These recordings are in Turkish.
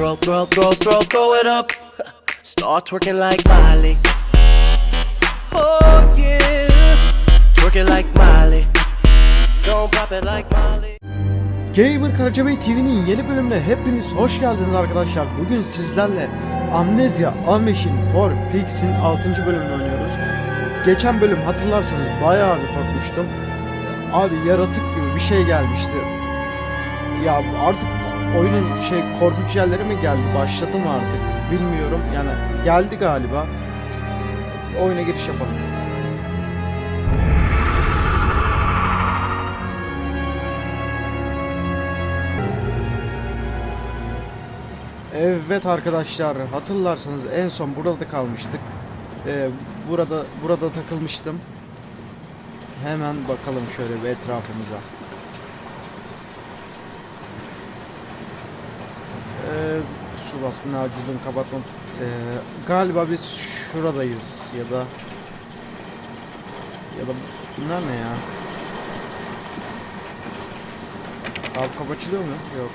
Throw, throw, throw, throw, throw it up. Start twerking like Miley. Oh yeah. Twerking like Miley. Don't pop it like Miley. Gamer Karacabey TV'nin yeni bölümüne hepiniz hoş geldiniz arkadaşlar. Bugün sizlerle Amnesia A Machine for Pigs'in 6. bölümünü oynuyoruz. Geçen bölüm hatırlarsanız bayağı bir korkmuştum. Abi yaratık gibi bir şey gelmişti. Ya artık oyunun şey korkunç yerleri mi geldi başladı mı artık bilmiyorum. Yani geldi galiba. Oyuna giriş yapalım. Evet arkadaşlar hatırlarsanız en son burada kalmıştık. Ee, burada burada takılmıştım. Hemen bakalım şöyle bir etrafımıza. Su baskını acilini kapatmam. Ee, galiba biz şuradayız ya da ya da bunlar ne ya? Abi kapı açılıyor mu? Yok.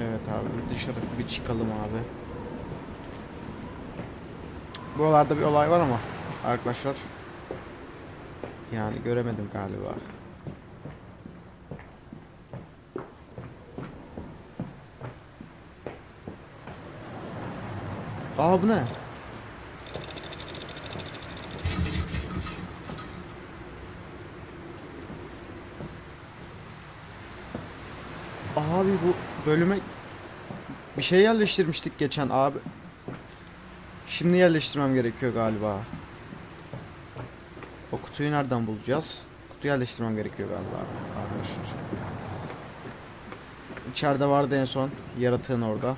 Evet abi dışarı bir çıkalım abi. Buralarda bir olay var ama arkadaşlar. Yani göremedim galiba. Aa bu ne? Abi bu bölüme bir şey yerleştirmiştik geçen abi. Şimdi yerleştirmem gerekiyor galiba. O kutuyu nereden bulacağız? Kutu yerleştirmem gerekiyor galiba arkadaşlar. İçeride vardı en son yaratığın orada.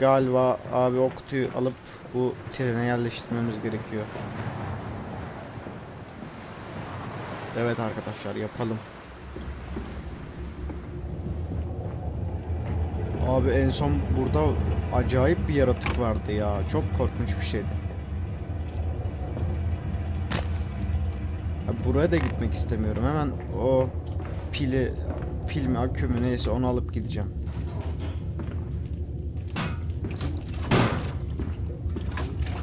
Galiba abi o kutuyu alıp bu trene yerleştirmemiz gerekiyor. Evet arkadaşlar yapalım. Abi en son burada acayip bir yaratık vardı ya. Çok korkunç bir şeydi. Buraya da gitmek istemiyorum. Hemen o pili, pil mi akü mü neyse onu alıp gideceğim.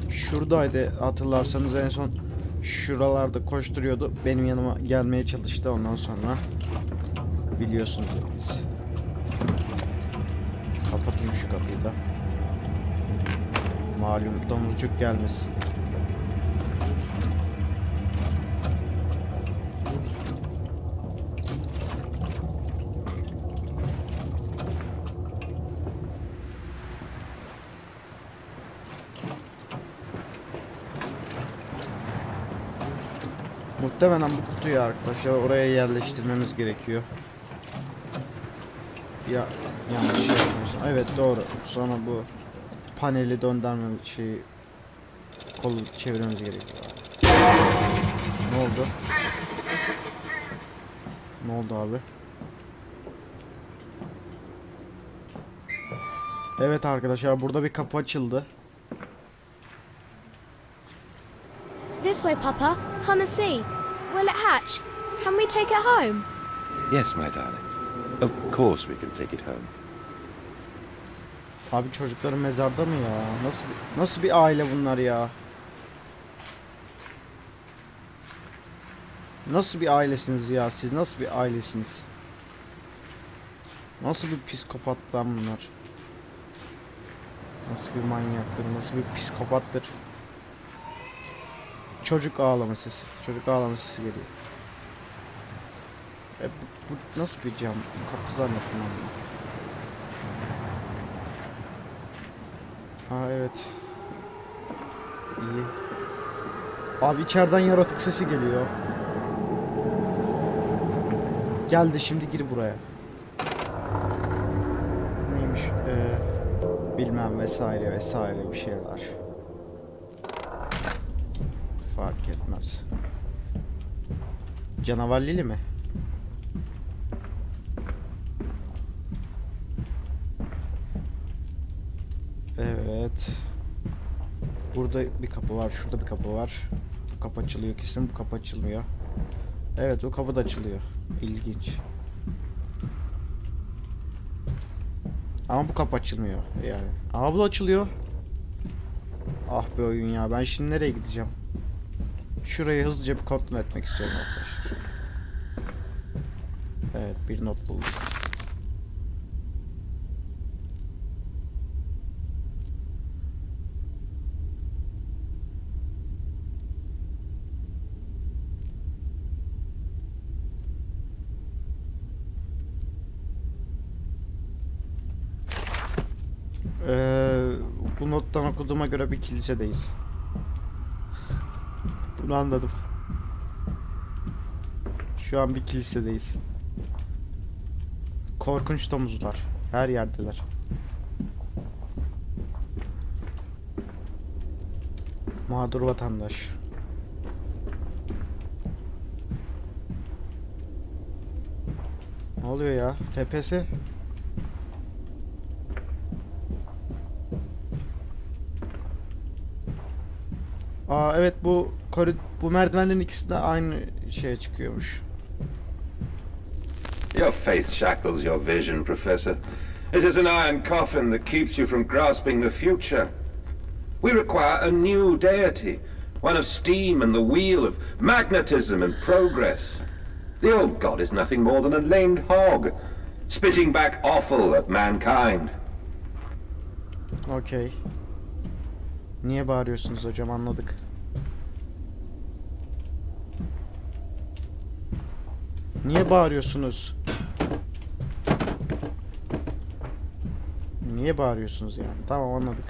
Şuradaydı hatırlarsanız en son şuralarda koşturuyordu. Benim yanıma gelmeye çalıştı ondan sonra. Biliyorsunuz siz. Kapatayım şu kapıyı da. Malum domuzcuk gelmesin. Muhtemelen bu kutuyu arkadaşlar oraya yerleştirmemiz gerekiyor. Ya yanlış şey yapmıyorsun. Evet doğru. Sonra bu paneli döndürme şeyi kolu çevirmemiz gerekiyor. Ne oldu? Ne oldu abi? Evet arkadaşlar burada bir kapı açıldı. This way, Papa. Come and see. Will it hatch? Can we take it home? Yes, my darlings. Of course we can take it home. Abi çocukların mezarda mı ya? Nasıl nasıl bir aile bunlar ya? Nasıl bir ailesiniz ya? Siz nasıl bir ailesiniz? Nasıl bir psikopat lan bunlar? Nasıl bir manyaktır? Nasıl bir psikopattır? Çocuk ağlama sesi. Çocuk ağlama sesi geliyor. E, bu, bu nasıl bir cam? Kapı zannettim ben. Ha evet. İyi. Abi içeriden yaratık sesi geliyor. Geldi şimdi gir buraya. Neymiş? Ee, bilmem vesaire vesaire bir şeyler. Fark etmez. Canavar Lili mi? Evet. Burada Burada bir kapı var. Şurada bir kapı var. Bu kapı açılıyor kesin. Bu kapı açılmıyor. Evet o kapı da açılıyor. İlginç. Ama bu kapı açılmıyor yani. Ama bu da açılıyor. Ah be oyun ya. Ben şimdi nereye gideceğim? Şurayı hızlıca bir kontrol etmek istiyorum arkadaşlar. Evet bir not bulduk. Ee, bu nottan okuduğuma göre bir kilisedeyiz. Bunu anladım. Şu an bir kilisedeyiz. Korkunç domuzlar. Her yerdeler. Mağdur vatandaş. Ne oluyor ya? FPS? Aa evet bu bu merdivenlerin ikisi de aynı şeye çıkıyormuş. Your faith shackles your vision, Professor. It is an iron coffin that keeps you from grasping the future. We require a new deity, one of steam and the wheel, of magnetism and progress. The old god is nothing more than a lamed hog, spitting back offal at mankind. Okey. Niye bağırıyorsunuz hocam anladık. Niye bağırıyorsunuz? Niye bağırıyorsunuz yani? Tamam anladık.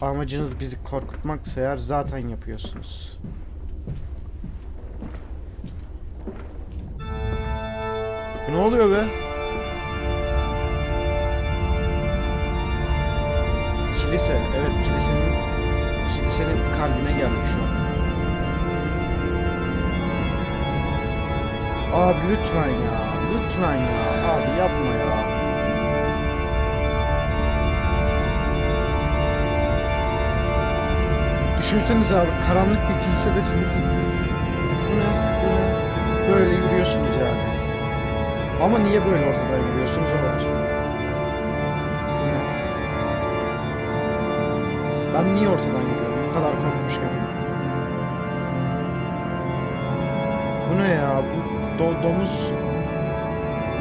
Amacınız bizi korkutmaksa eğer zaten yapıyorsunuz. Ne oluyor be? Kilise. Kalbine geldik şu an. Abi lütfen ya. Lütfen ya. Abi yapma ya. Düşünsenize abi karanlık bir kilisedesiniz. Bu ne? Bu ne? Böyle yürüyorsunuz yani. Ama niye böyle ortadan yürüyorsunuz o var. Ben niye ortadan Bu kadar korkmuşken. Bu ne ya? Bu do- domuz...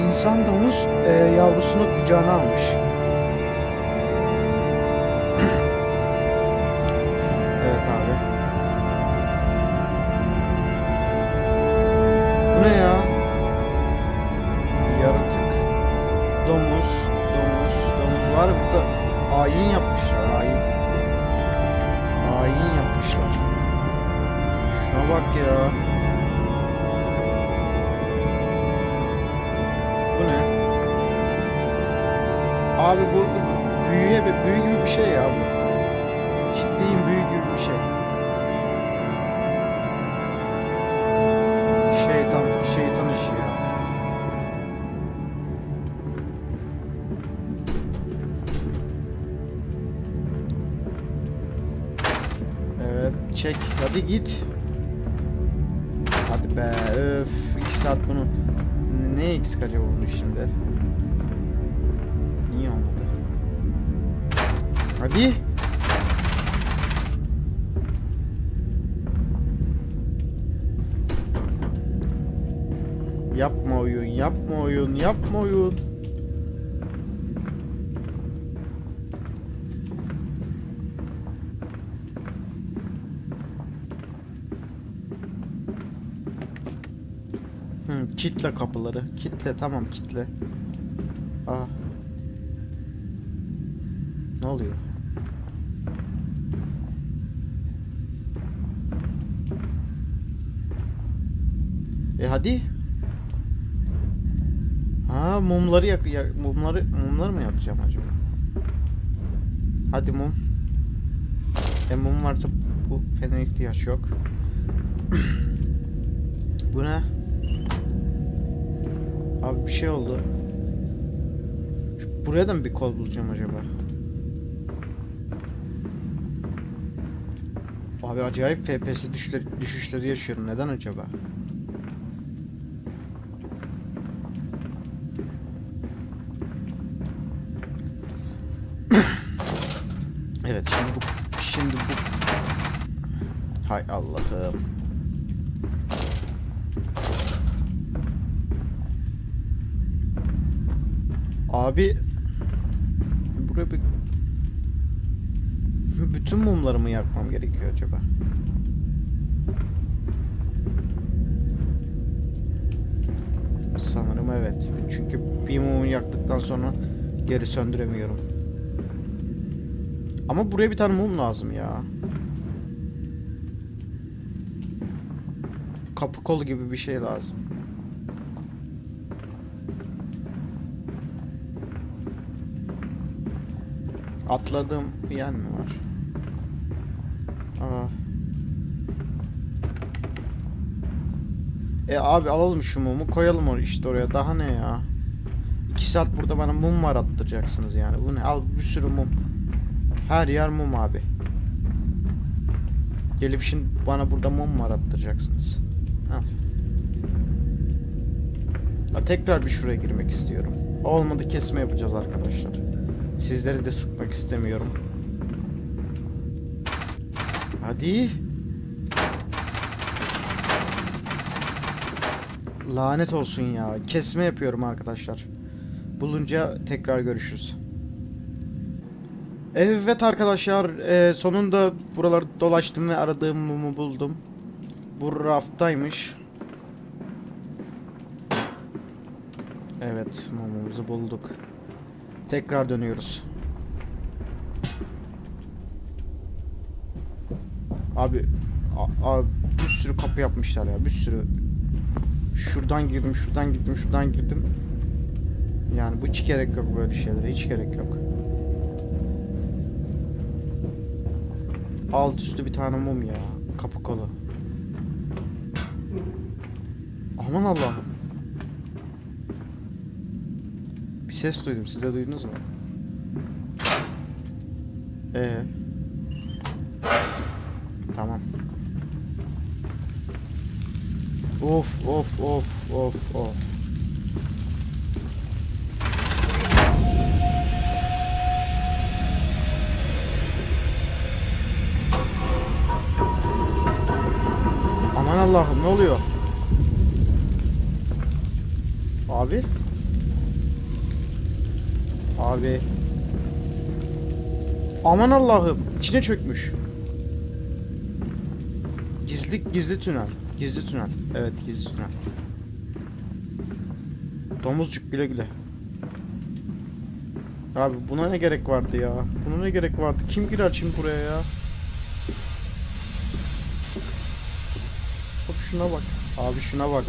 İnsan domuz e, yavrusunu kucağına almış. Çek. Hadi git. Hadi be, öf. iki saat bunu... Ne, ne eksik acaba bunun şimdi? Niye olmadı? Hadi. Yapma oyun, yapma oyun, yapma oyun. Kitle kapıları. Kitle tamam kitle. Aa. Ne oluyor? E hadi. Ha mumları yak, yak mumları mumları mı yakacağım acaba? Hadi mum. E mum varsa bu fener ihtiyaç yok. bu ne? Abi bir şey oldu. Buraya da mı bir kol bulacağım acaba? Abi acayip FPS düşüşleri, düşüşleri yaşıyorum. Neden acaba? evet şimdi bu şimdi bu Hay Allah'ım. Abi buraya bir bütün mumlarımı yakmam gerekiyor acaba? Sanırım evet. Çünkü bir mumu yaktıktan sonra geri söndüremiyorum. Ama buraya bir tane mum lazım ya. Kapı kolu gibi bir şey lazım. Atladığım bir yer mi var? Aa. E abi alalım şu mumu koyalım or işte oraya daha ne ya? 2 saat burada bana mum var attıracaksınız yani. Bu ne? Al bir sürü mum. Her yer mum abi. Gelip şimdi bana burada mum var attıracaksınız. Ha, tekrar bir şuraya girmek istiyorum. Olmadı kesme yapacağız arkadaşlar. Sizleri de sıkmak istemiyorum. Hadi. Lanet olsun ya. Kesme yapıyorum arkadaşlar. Bulunca tekrar görüşürüz. Evet arkadaşlar e, sonunda buraları dolaştım ve aradığım mumu buldum. Bu raftaymış. Evet mumumuzu bulduk. Tekrar dönüyoruz. Abi, a- a- bir sürü kapı yapmışlar ya, bir sürü. Şuradan girdim, şuradan girdim, şuradan girdim. Yani bu hiç gerek yok böyle şeylere, hiç gerek yok. Alt üstü bir tane mum ya, kapı kolu. Aman Allah'ım. Bir ses duydum. Siz de duydunuz mu? Ee. Tamam. Of of of of of. Aman Allah'ım ne oluyor? Abi? Abi. Aman Allah'ım. içine çökmüş. Gizli gizli tünel. Gizli tünel. Evet gizli tünel. Domuzcuk güle güle. Abi buna ne gerek vardı ya? Buna ne gerek vardı? Kim girer şimdi buraya ya? Hop şuna bak. Abi şuna bak.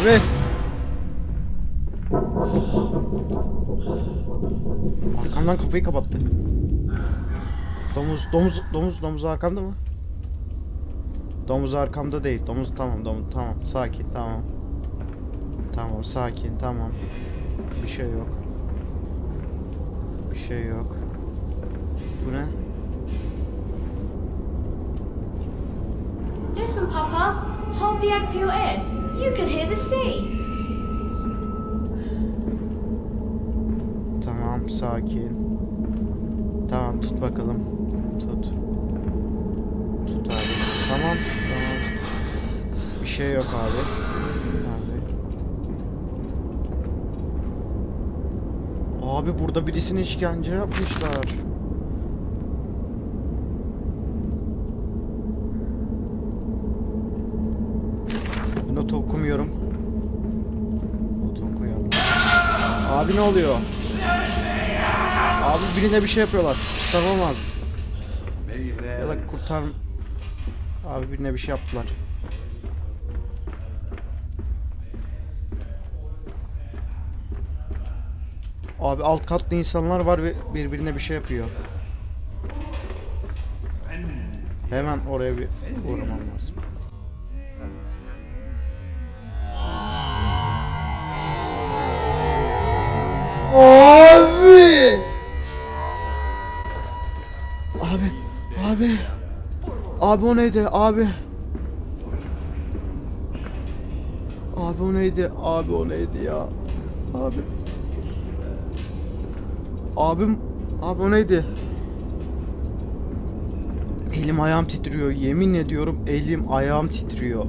Abi. Arkamdan kapıyı kapattı. Domuz, domuz, domuz, domuz arkamda mı? Domuz arkamda değil. Domuz tamam, domuz tamam. Sakin, tamam. Tamam, sakin, tamam. Bir şey yok. Bir şey yok. Bu ne? Listen, Papa. Hold the egg to your ear. You can hear the sea. Tamam, sakin. Tamam, tut bakalım. Tut. Tut abi. Tamam, tamam. Bir şey yok abi. Abi. Abi burada birisine işkence yapmışlar. Not okumuyorum. Not okuyalım. Abi ne oluyor? Abi birine bir şey yapıyorlar. Kurtarmam lazım. Ya da kurtar... Abi birine bir şey yaptılar. Abi alt katlı insanlar var ve birbirine bir şey yapıyor. Hemen oraya bir uğramam lazım. Abi. Abi. Abi. Abi o neydi? Abi. Abi o neydi? Abi o neydi ya? Abi. Abim. Abi o neydi? Elim ayağım titriyor. Yemin ediyorum elim ayağım titriyor.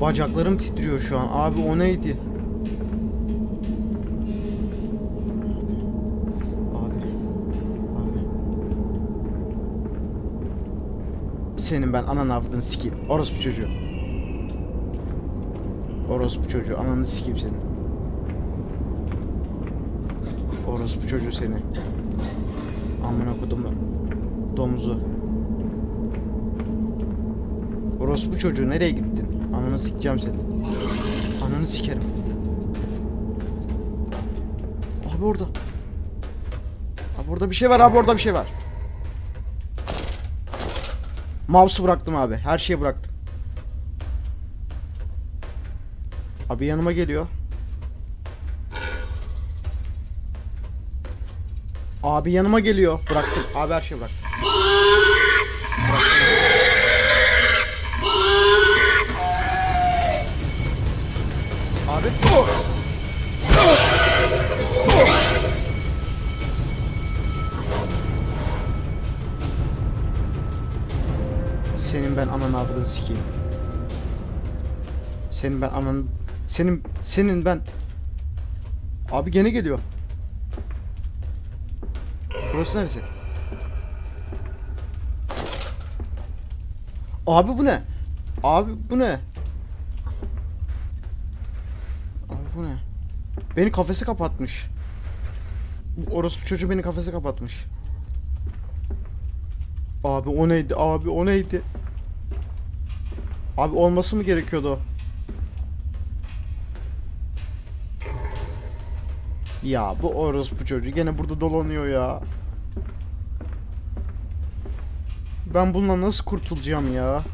Bacaklarım titriyor şu an. Abi o neydi? Senin ben anan avradını sikeyim. Orospu çocuğu. Orospu çocuğu. Ananı sikeyim senin. Orospu çocuğu seni. Amına kodum domuzu. Orospu çocuğu nereye gittin? Ananı sikeceğim seni. Ananı sikerim. Abi orada. Abi orada bir şey var abi orada bir şey var. Mouse'u bıraktım abi. Her şeyi bıraktım. Abi yanıma geliyor. Abi yanıma geliyor. Bıraktım. Abi her şeyi bıraktım. Abi. Senin ben ananı avradını sikeyim. Senin ben ananı... Senin... Senin ben... Abi gene geliyor. Burası neresi? Abi bu ne? Abi bu ne? Abi bu ne? Beni kafese kapatmış. Orospu çocuğu beni kafese kapatmış. Abi o neydi? Abi o neydi? Abi olması mı gerekiyordu? Ya bu orospu çocuğu gene burada dolanıyor ya. Ben bununla nasıl kurtulacağım ya?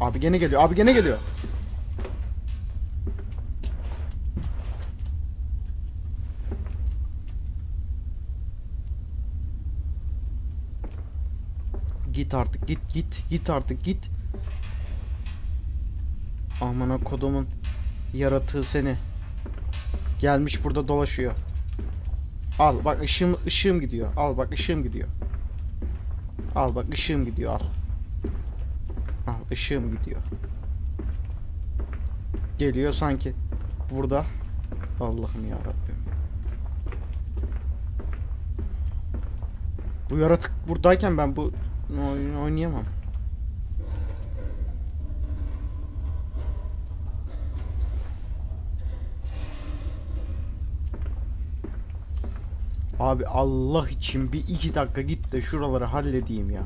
Abi gene geliyor. Abi gene geliyor. Git artık git git git artık git. Amına kodumun yaratığı seni. Gelmiş burada dolaşıyor. Al bak ışığım ışığım gidiyor. Al bak ışığım gidiyor. Al bak ışığım gidiyor al. Al ışığım gidiyor. Geliyor sanki burada. Allah'ım ya Rabbim. Bu yaratık buradayken ben bu oyunu oynayamam. Abi Allah için bir iki dakika git de şuraları halledeyim ya.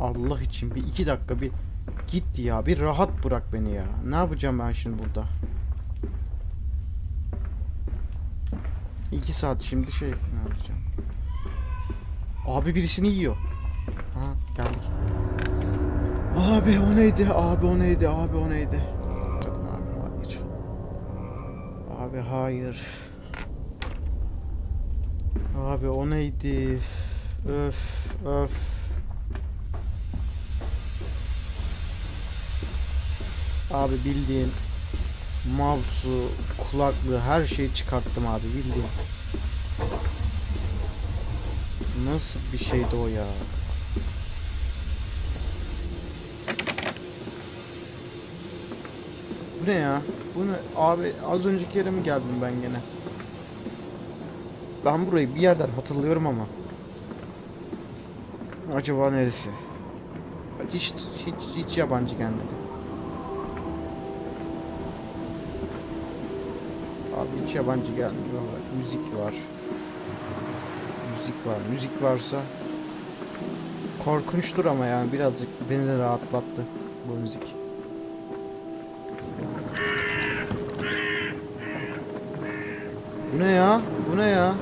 Allah için bir iki dakika bir git ya bir rahat bırak beni ya. Ne yapacağım ben şimdi burada? İki saat şimdi şey ne yapacağım? Abi birisini yiyor. Ha geldik. Abi o neydi? Abi o neydi? Abi o neydi? Abi hayır. Abi hayır. Abi o neydi? Öf öf. Abi bildiğin mouse'u, kulaklığı her şeyi çıkarttım abi bildiğin. Nasıl bir şeydi o ya? Bu ne ya? Bu ne? Abi az önceki yere mi geldim ben gene? Ben burayı bir yerden hatırlıyorum ama. Acaba neresi? Hiç hiç hiç yabancı gelmedi. Abi hiç yabancı gelmiyor. Müzik var. Müzik var. Müzik varsa korkunçtur ama yani birazcık beni de rahatlattı bu müzik. Bu ne ya? Bu ne ya?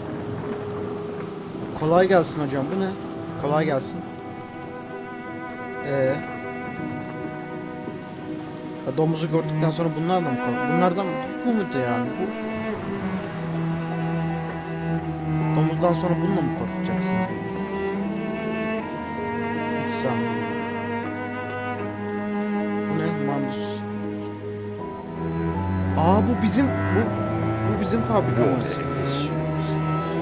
Kolay gelsin hocam. Bu ne? Kolay gelsin. Ee. Ya domuzu gördükten sonra bunlar da mı kork? Bunlardan mı? Bu muydu yani? Bu... Domuzdan sonra bununla mı korkacaksın? Bursa. Bu ne? Mandus. Aa bu bizim bu bu bizim fabrikamız.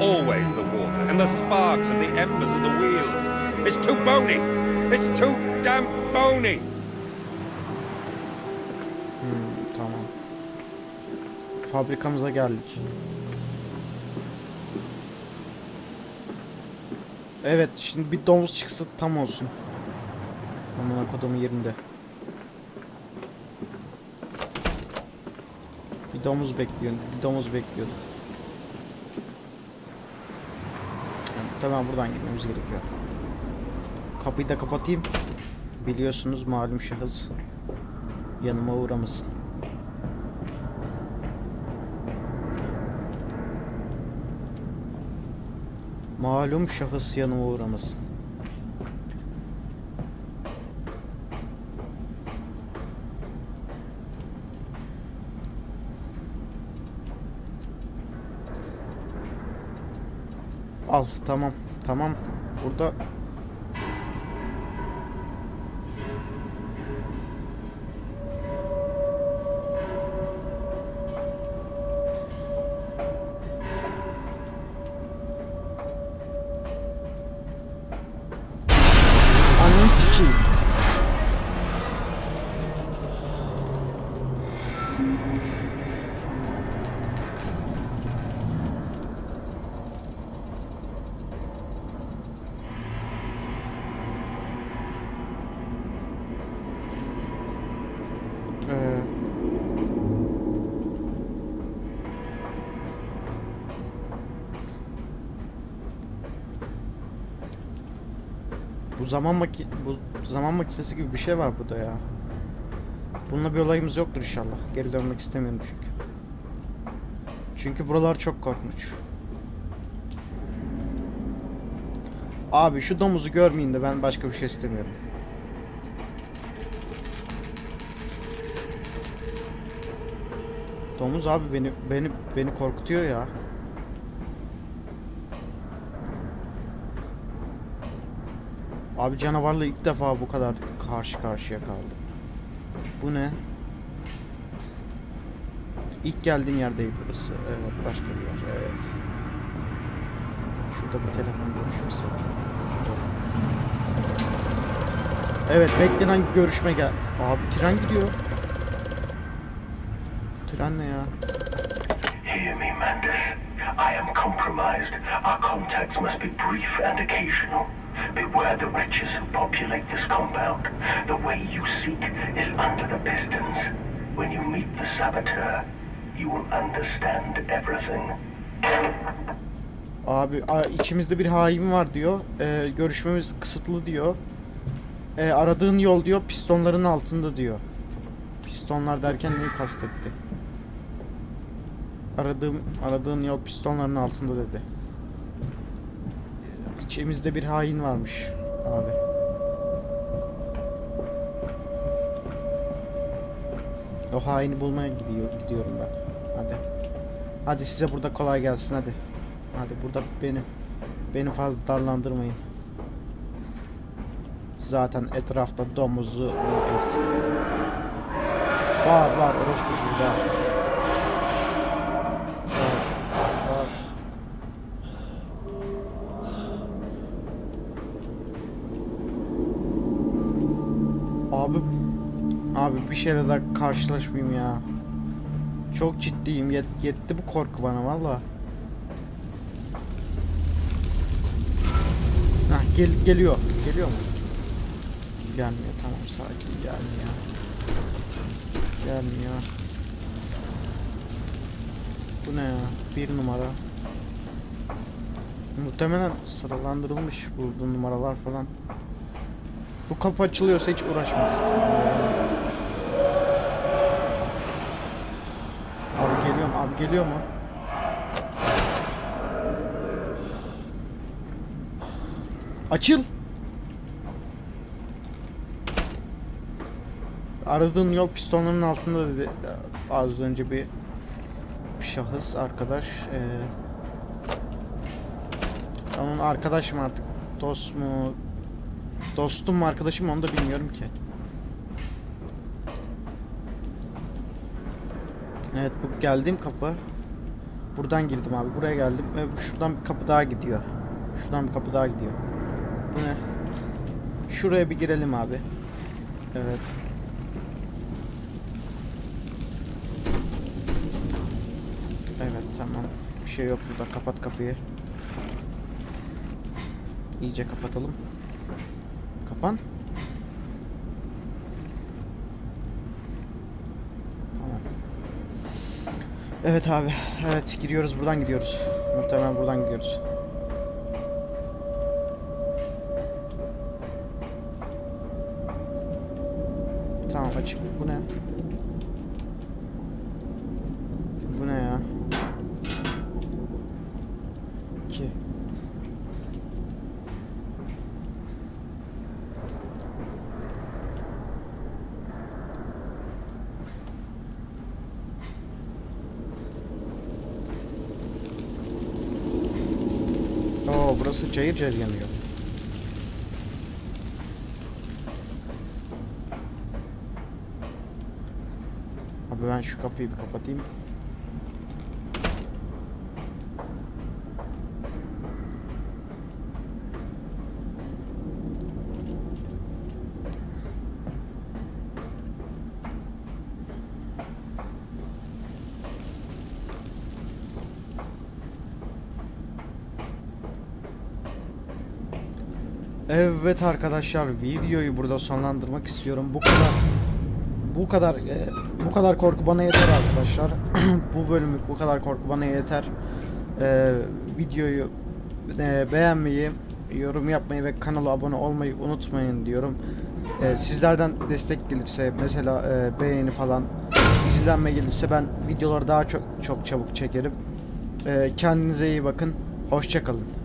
Always the water and the sparks and the embers of the wheels. It's too bony. It's too damn bony. Tamam. Fabrikamıza geldik. Evet şimdi bir domuz çıksa tam olsun. Amına kodumun yerinde. Bir domuz bekliyor. Bir domuz bekliyordu. Tamam buradan gitmemiz gerekiyor. Kapıyı da kapatayım. Biliyorsunuz malum şahıs yanıma uğramasın. Malum şahıs yanıma uğramasın. Al tamam tamam. Burada Bu zaman maki bu zaman makinesi gibi bir şey var burada ya. Bununla bir olayımız yoktur inşallah. Geri dönmek istemiyorum çünkü. Çünkü buralar çok korkunç. Abi şu domuzu görmeyin de ben başka bir şey istemiyorum. Domuz abi beni beni beni korkutuyor ya. Abi canavarla ilk defa bu kadar karşı karşıya kaldım. Bu ne? İlk geldiğim yer değil burası. Evet başka bir yer. Evet. Şurada bir telefon görüşmesi. Evet beklenen görüşme gel. Abi tren gidiyor. Tren ne ya? Hear me, Mandus. I am compromised. Our contacts must be brief and occasional. Beware the wretches who populate this compound. The way you seek is under the pistons. When you meet the saboteur, you will understand everything. Abi içimizde bir hain var diyor. Ee, görüşmemiz kısıtlı diyor. Ee, aradığın yol diyor pistonların altında diyor. Pistonlar derken neyi kastetti? Aradığım aradığın yol pistonların altında dedi. İçimizde bir hain varmış abi. O haini bulmaya gidiyor gidiyorum ben. Hadi. Hadi size burada kolay gelsin hadi. Hadi burada beni beni fazla darlandırmayın. Zaten etrafta domuzu eksik. Var var orospu çocuğu Abi bir şeyle daha karşılaşmayayım ya. Çok ciddiyim. Yet- yetti bu korku bana valla. Gel geliyor. Geliyor mu? Gelmiyor. Tamam sakin gelmiyor. Gelmiyor. Bu ne ya? Bir numara. Muhtemelen sıralandırılmış bu, bu numaralar falan. Bu kapı açılıyorsa hiç uğraşmak istemiyorum. Abi geliyor mu? Açıl. Aradığın yol pistonların altında dedi az önce bir şahıs arkadaş. Ee, onun arkadaş mı artık dost mu Dostum mu arkadaşım onu da bilmiyorum ki. Evet bu geldiğim kapı. Buradan girdim abi. Buraya geldim. Ve şuradan bir kapı daha gidiyor. Şuradan bir kapı daha gidiyor. Bu ne? Şuraya bir girelim abi. Evet. Evet tamam. Bir şey yok burada. Kapat kapıyı. İyice kapatalım. Kapan. Tamam. Evet abi. Evet giriyoruz buradan gidiyoruz. Muhtemelen buradan gidiyoruz. Tamam açık. Bu ne? Bu ne ya? 2 Oo burası cayır cayır yanıyor. Abi ben şu kapıyı bir kapatayım. Evet arkadaşlar videoyu burada sonlandırmak istiyorum. Bu kadar bu kadar e, bu kadar korku bana yeter arkadaşlar. bu bölümlük bu kadar korku bana yeter. E, videoyu e, beğenmeyi, yorum yapmayı ve kanala abone olmayı unutmayın diyorum. E, sizlerden destek gelirse mesela e, beğeni falan izlenme gelirse ben videoları daha çok çok çabuk çekerim. E, kendinize iyi bakın. Hoşçakalın.